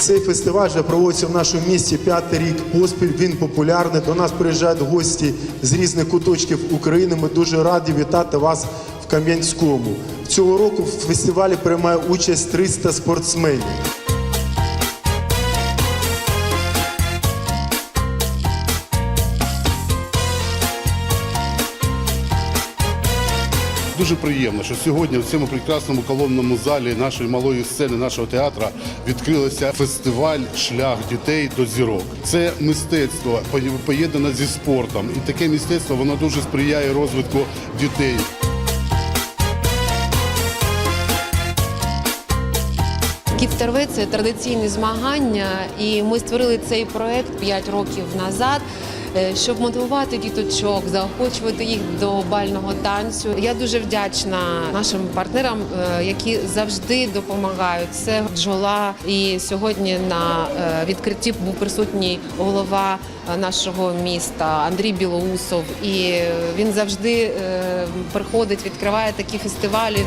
Цей фестиваль вже проводиться в нашому місті п'ятий рік поспіль. Він популярний. До нас приїжджають гості з різних куточків України. Ми дуже раді вітати вас в Кам'янському. Цього року в фестивалі приймає участь 300 спортсменів. Дуже приємно, що сьогодні в цьому прекрасному колонному залі нашої малої сцени, нашого театру відкрилося фестиваль Шлях дітей до зірок. Це мистецтво поєднане зі спортом, і таке мистецтво воно дуже сприяє розвитку дітей. Кіт-терве це традиційні змагання, і ми створили цей проект 5 років назад. е, Щоб мотивувати діточок, заохочувати їх до бального танцю. Я дуже вдячна нашим партнерам, е, які завжди допомагають. Це бджола. І сьогодні на е, відкритті був присутній голова нашого міста Андрій Білоусов. І він завжди приходить, відкриває такі фестивалі.